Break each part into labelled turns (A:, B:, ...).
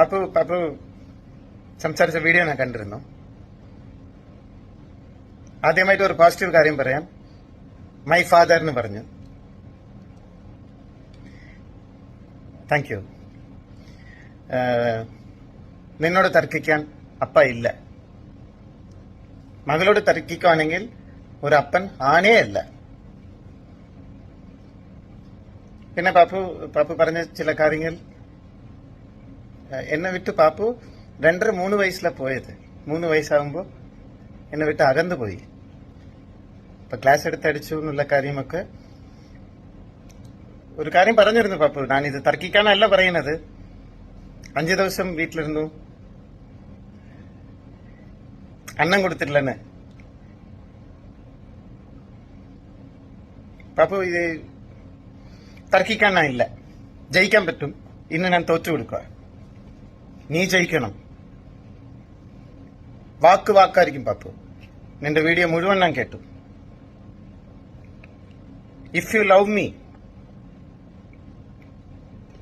A: പാപ്പു പാപ്പു സംസാരിച്ച വീഡിയോ ഞാൻ കണ്ടിരുന്നു. ആദ്യമായിട്ട് ഒരു പോസിറ്റീവ് കാര്യം പറയാം. മൈ ഫാദർ എന്ന് പറഞ്ഞു. താങ്ക് യു നിന്നോട് തർക്കിക്കാൻ അപ്പ ഇല്ല. മകളോട് തർക്കിക്കുവാണെങ്കിൽ ഒരു അപ്പൻ ആനേ അല്ല. പിന്നെ പാപ്പു പാപ്പു പറഞ്ഞ ചില കാര്യങ്ങൾ എന്നെ വിട്ട് പാപ്പു രണ്ടര മൂന്ന് വയസ്സിലാണ് പോയത്. മൂന്ന് വയസ്സാകുമ്പോൾ എന്നെ വിട്ട് അകന്നു പോയി. അപ്പം ക്ലാസ് എടുത്തടിച്ചു എന്നുള്ള കാര്യമൊക്കെ ഒരു കാര്യം പറഞ്ഞിരുന്നു പാപ്പു. ഞാനിത് തർക്കിക്കാനല്ല പറയുന്നത്. അഞ്ചു ദിവസം വീട്ടിലിരുന്നു. അന്നം കൊടുത്തിട്ടില്ലെന്ന് പാപ്പു ഇത് തർക്കിക്കാനായില്ല. ജയിക്കാൻ പറ്റും. ഇന്ന് ഞാൻ തോറ്റു കൊടുക്കുക നീ ജയിക്കണം. വാക്ക് വാക്കായിരിക്കും പാപ്പു. നിന്റെ വീഡിയോ മുഴുവൻ ഞാൻ കേട്ടു. ഇഫ് യു ലവ് മീ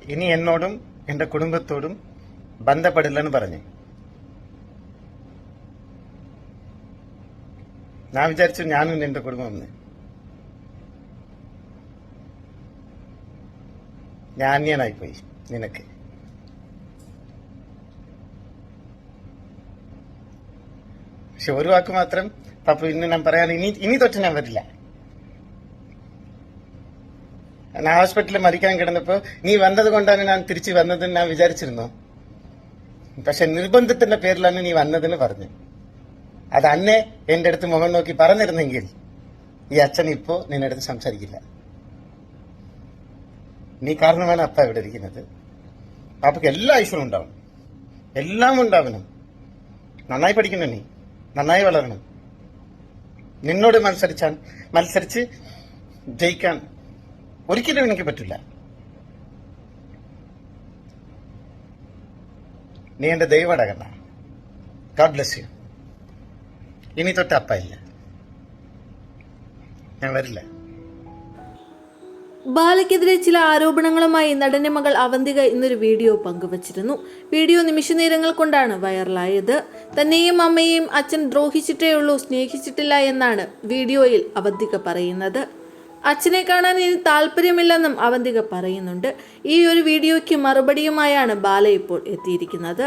A: ഇനി എന്നോടും എന്റെ കുടുംബത്തോടും ബന്ധപ്പെടില്ലെന്ന് പറഞ്ഞു. ഞാൻ വിചാരിച്ചു ഞാനും നിന്റെ കുടുംബം ഞാൻ അന്യനായിപ്പോയി നിനക്ക്. പക്ഷെ ഒരു വാക്ക് മാത്രം പപ്പു ഇന്ന് ഞാൻ പറയാൻ ഇനി ഇനി തൊട്ട് ഞാൻ വരില്ല. ഞാൻ ഹോസ്പിറ്റലിൽ മരിക്കാൻ കിടന്നപ്പോ നീ വന്നത് കൊണ്ടാണ് ഞാൻ തിരിച്ചു വന്നതെന്ന് ഞാൻ വിചാരിച്ചിരുന്നു. പക്ഷെ നിർബന്ധത്തിന്റെ പേരിലാണ് നീ വന്നതെന്ന് പറഞ്ഞു. അത് അന്നെ എന്റെ അടുത്ത് മുഖം നോക്കി പറഞ്ഞിരുന്നെങ്കിൽ ഈ അച്ഛൻ ഇപ്പോ നിന്റെ അടുത്ത് സംസാരിക്കില്ല. നീ കാരണമാണ് അപ്പ ഇവിടെ ഇരിക്കുന്നത്. പാപ്പയ്ക്ക് എല്ലാ ഐശ്വര്യം ഉണ്ടാവണം എല്ലാം ഉണ്ടാവണം. നന്നായി പഠിക്കണം നീ. നന്നായി വളരണം. നിന്നോട് മത്സരിച്ചാൽ മത്സരിച്ച് ജയിക്കാൻ ഒരിക്കലും എനിക്ക് പറ്റില്ല. നീ എന്റെ ദൈവടകണ്ട ഗാഡ് ബ്ലെസ് യു ഇനി തൊട്ട് അപ്പ ഇല്ല. ഞാൻ വരില്ല.
B: ബാലയ്ക്കെതിരെ ചില ആരോപണങ്ങളുമായി നടന്റെ മകൾ അവന്തിക ഇന്നൊരു വീഡിയോ പങ്കുവച്ചിരുന്നു. വീഡിയോ നിമിഷനേരങ്ങൾ കൊണ്ടാണ് വൈറലായത്. തന്നെയും അമ്മയെയും അച്ഛൻ ദ്രോഹിച്ചിട്ടേ ഉള്ളൂ സ്നേഹിച്ചിട്ടില്ല എന്നാണ് വീഡിയോയിൽ അവന്തിക പറയുന്നത്. അച്ഛനെ കാണാൻ ഇനി താല്പര്യമില്ലെന്നും അവന്തിക പറയുന്നുണ്ട്. ഈ ഒരു വീഡിയോയ്ക്ക് മറുപടിയുമായാണ് ബാല ഇപ്പോൾ എത്തിയിരിക്കുന്നത്.